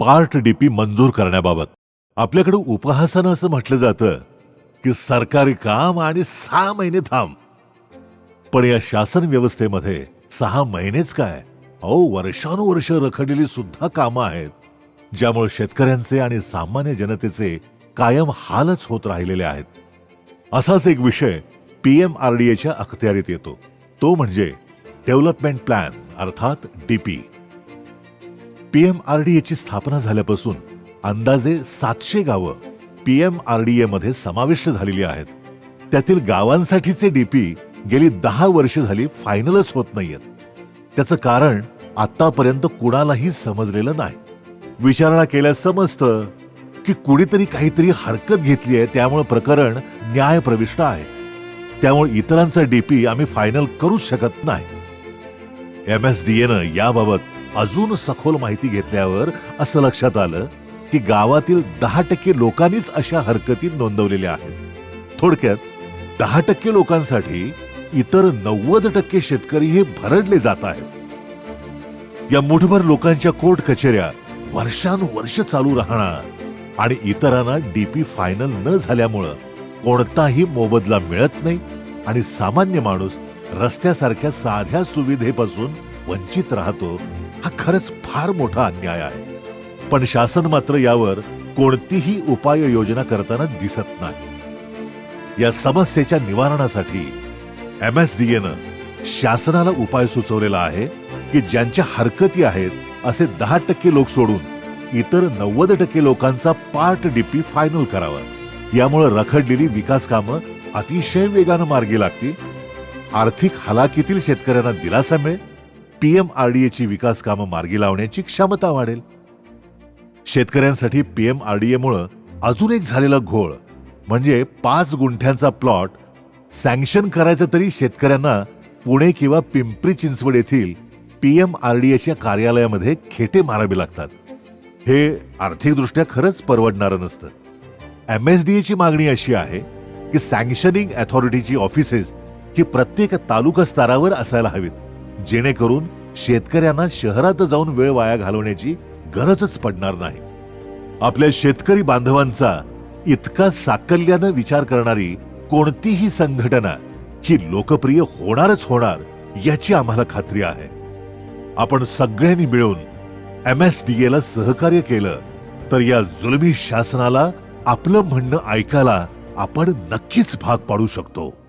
Part DP मंजूर करण्याबाबत. आपल्याकडे उपहासानं असं म्हटलं जातं की सरकारी काम आणि सहा महिने थांब. पण या शासन व्यवस्थेमध्ये सहा महिनेच काय? अहो वर्षानुवर्ष रखडलेली सुद्धा कामं आहेत ज्यामुळे शेतकऱ्यांचे आणि सामान्य जनतेचे कायम हालच होत राहिलेले आहेत. असाच एक विषय पी एम आर डी एच्या अखत्यारीत येतो. तो म्हणजे डेव्हलपमेंट प्लॅन अर्थात DP. P M R D एची स्थापना झाल्यापासून अंदाजे सातशे गावं पी एम आर डी एमध्ये समाविष्ट झालेली आहेत. त्यातील गावांसाठीचे डीपी गेली दहा वर्ष झाली फायनलच होत नाहीयेत. त्याचं कारण आतापर्यंत कुणालाही समजलेलं नाही. विचारणा केल्यास समजतं की कुणीतरी काहीतरी हरकत घेतली आहे त्यामुळे प्रकरण न्यायप्रविष्ट आहे. त्यामुळे इतरांचा डीपी आम्ही फायनल करूच शकत नाही. एम एस डी एनं याबाबत अजून सखोल माहिती घेतल्यावर असं लक्षात आलं की गावातील दहा टक्के लोकांनीच अशा हरकती नोंदवलेल्या आहेत. थोडक्यात दहा टक्के लोकांसाठी इतर नव्वद टक्के शेतकरी हे भरडले जात आहेत. या मुठभर लोकांच्या कोर्ट कचेऱ्या वर्षानुवर्ष चालू राहणार आणि इतरांना डीपी फायनल न झाल्यामुळं कोणताही मोबदला मिळत नाही आणि सामान्य माणूस रस्त्यासारख्या साध्या सुविधेपासून वंचित राहतो खरंच फार मोठा अन्याय आहे. पण शासन मात्र यावर कोणतीही उपाययोजना करताना दिसत नाही. या समस्येच्या निवारणासाठी एम एस डी एनं शासनाला उपाय सुचवलेला आहे की ज्यांच्या हरकती आहेत असे दहा टक्के लोक सोडून इतर नव्वद टक्के लोकांचा पार्ट डीपी फायनल करावा. यामुळे रखडलेली विकास कामं अतिशय वेगानं मार्गी लागतील. आर्थिक हलाखीतील शेतकऱ्यांना दिलासा मिळेल. पीएमआरडीएची विकास कामं मार्गी लावण्याची क्षमता वाढेल. शेतकऱ्यांसाठी पीएमआरडीए मुळे अजून एक झालेला घोळ म्हणजे पाच गुंठ्यांचा प्लॉट सँक्शन करायचं तरी शेतकऱ्यांना पुणे किंवा पिंपरी चिंचवड येथील पीएमआरडीएच्या कार्यालयामध्ये खेटे मारावे लागतात. हे आर्थिकदृष्ट्या खरंच परवडणारं नसतं. एम एस डी एची मागणी अशी आहे की सँक्शनिंग अथॉरिटीची ऑफिसेस ही प्रत्येक तालुका स्तरावर असायला हवीत. जेणेकरून शेतकऱ्यांना शहरात जाऊन वेळ वाया घालवण्याची गरजच पडणार नाही. आपल्या शेतकरी बांधवांचा इतका साकल्यानं विचार करणारी कोणतीही संघटना ही लोकप्रिय होणारच होणार याची आम्हाला खात्री आहे. आपण सगळ्यांनी मिळून एम एस डी एला सहकार्य केलं तर या जुलमी शासनाला आपलं म्हणणं ऐकायला आपण नक्कीच भाग पाडू शकतो.